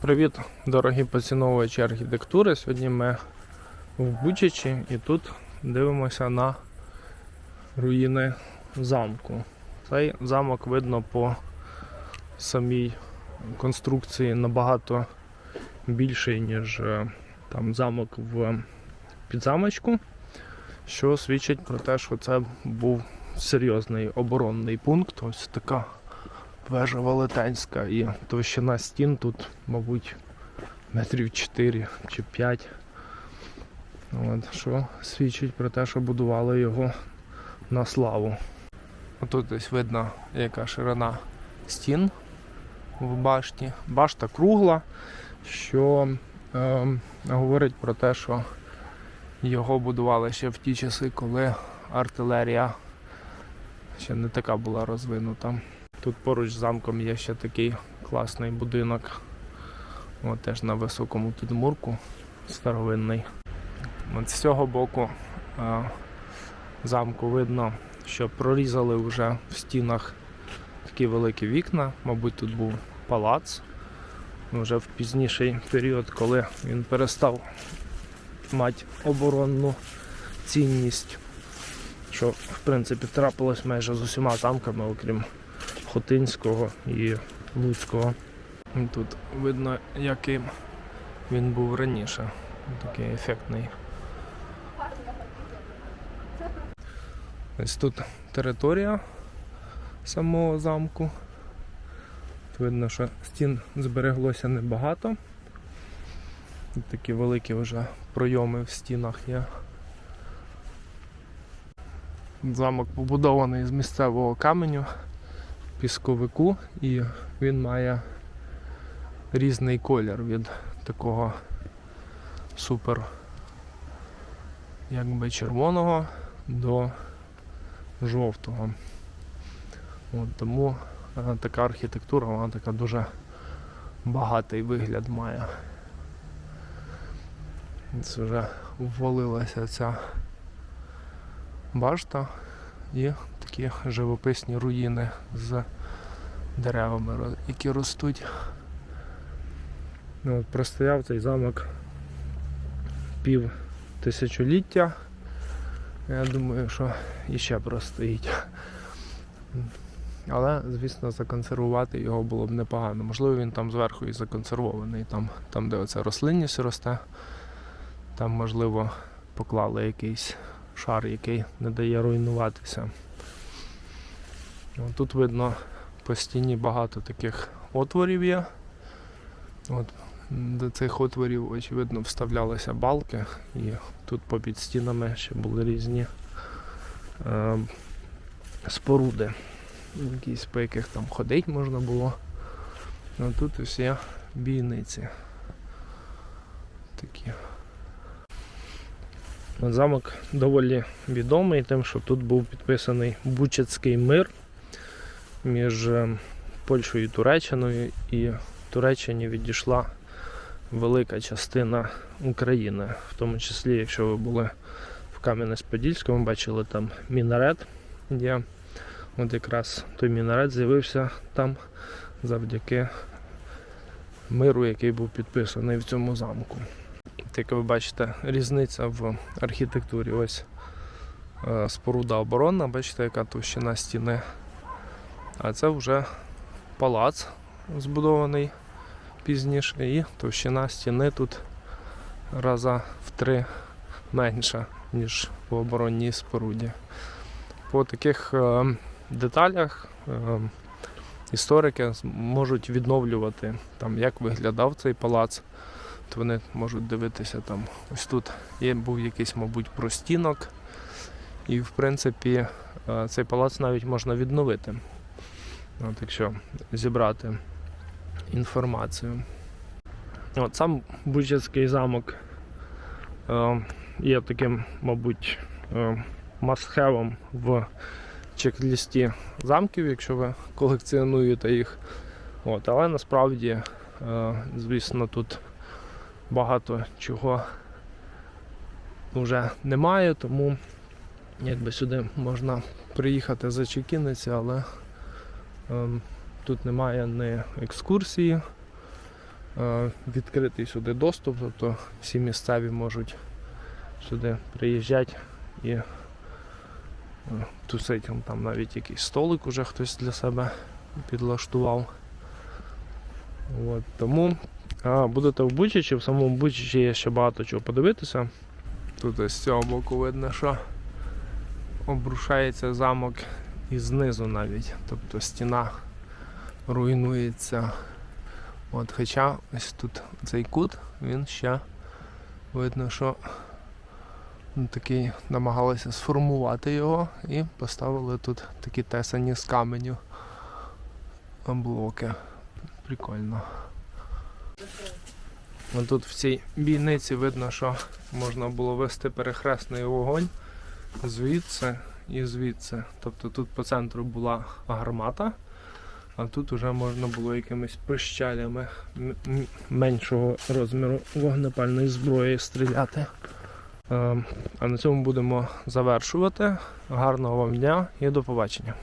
Привіт, дорогі поціновувачі архітектури. Сьогодні ми в Бучачі і тут дивимося на руїни замку. Цей замок видно по самій конструкції набагато більший, ніж е, там замок в підзамочку, що свідчить про те, що це був серйозний оборонний пункт. Ось така вежа велетенська і товщина стін тут, мабуть, метрів 4 чи 5. От, що свідчить про те, що будували його на славу. Тут десь видно, яка ширина стін в башті. Башта кругла, що е, говорить про те, що його будували ще в ті часи, коли артилерія ще не така була розвинута. Тут поруч з замком є ще такий класний будинок. От теж на високому підмурку старовинний. От з цього боку е, замку видно, що прорізали вже в стінах такі великі вікна. Мабуть, тут був палац. Вже в пізніший період, коли він перестав мати оборонну цінність, що в принципі трапилось майже з усіма замками, окрім Хотинського і Луцького. Тут видно, яким він був раніше. Такий ефектний. Ось тут територія самого замку. Видно, що стін збереглося небагато. Такі великі вже пройоми в стінах є. Замок побудований з місцевого каменю пісковику і він має різний колір від такого супер якби червоного до жовтого. От, тому е, така архітектура, вона така дуже багатий вигляд має. Це вже ввалилася ця башта і такі живописні руїни з деревами, які ростуть. Ну, от простояв цей замок пів тисячоліття. Я думаю, що іще простоїть. Але, звісно, законсервувати його було б непогано. Можливо, він там зверху і законсервований, там, там де оця рослинність росте. Там, можливо, поклали якийсь шар, який не дає руйнуватися. Тут видно по стіні багато таких отворів є. От, до цих отворів, очевидно, вставлялися балки, і тут попід стінами ще були різні е, споруди, якісь по яких там ходити можна було. А тут ось є бійниці. Такі. Замок доволі відомий тим, що тут був підписаний Бучацький мир між е, Польщею і Туреччиною, і Туреччині відійшла велика частина України, в тому числі, якщо ви були в Кам'янець-Подільському, бачили там мінарет є. От якраз той мінарет з'явився там завдяки миру, який був підписаний в цьому замку. Як ви бачите, різниця в архітектурі. Ось е, споруда оборонна, бачите, яка товщина стіни. А це вже палац збудований пізніше, і товщина стіни тут раза в три менша, ніж в оборонній споруді. По таких е, деталях е, історики можуть відновлювати, там, як виглядав цей палац. От вони можуть дивитися там, ось тут є, був якийсь, мабуть, простінок. І в принципі е, цей палац навіть можна відновити. От, якщо зібрати інформацію. От сам Бучацький замок е, є таким, мабуть, е, в чек-лісті замків, якщо ви колекціонуєте їх. От, але насправді, е, звісно, тут багато чого вже немає, тому якби сюди можна приїхати зачекінитися, але ем, тут немає ні екскурсії, е, відкритий сюди доступ, тобто всі місцеві можуть сюди приїжджати і е, тусить. Там навіть якийсь столик уже хтось для себе підлаштував. От, тому а, будете в Бучичі, в самому Бучичі є ще багато чого подивитися. Тут з цього боку видно, що обрушається замок і знизу навіть. Тобто стіна руйнується. От, хоча ось тут цей кут, він ще видно, що такий намагалися сформувати його і поставили тут такі тесані з каменю блоки. Прикольно. Ну, тут в цій бійниці видно, що можна було вести перехресний вогонь звідси і звідси. Тобто тут по центру була гармата, а тут вже можна було якимись прищалями меншого розміру вогнепальної зброї стріляти. Е, А на цьому будемо завершувати. Гарного вам дня і до побачення.